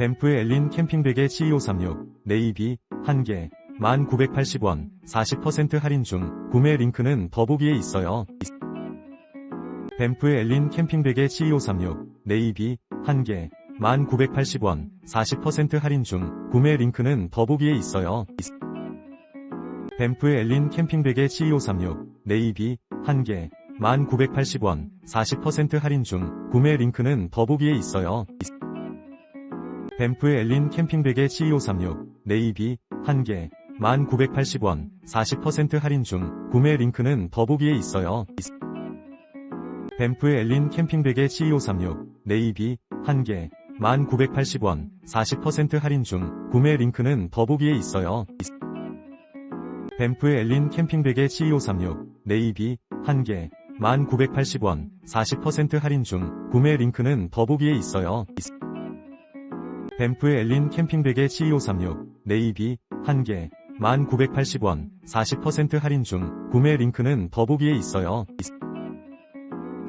뱀프 엘린 캠핑백의 GE536 네이비 1개 1980원 40% 할인 중 구매 링크는 더보기에 있어요. 뱀프 엘린 캠핑백의 GE536 네이비 1개 1980원 40% 할인 중 구매 링크는 더보기에 있어요. 뱀프 엘린 캠핑백의 GE536 네이비 1개 1980원 40% 할인 중 구매 링크는 더보기에 있어요. 뱀프 엘린 캠핑백의 GE536 네이비 1개 1980원 40% 할인 중 구매 링크는 더보기에 있어요. 뱀프 엘린 캠핑백의 GE536 네이비 1개 1980원 40% 할인 중 구매 링크는 더보기에 있어요. 뱀프 엘린 캠핑백의 GE536 네이비 1개 1980원 40% 할인 중 구매 링크는 더보기에 있어요. 뱀프 엘린 캠핑백의 GE536 네이비 1개 1980원 40% 할인 중 구매 링크는 더보기에 있어요.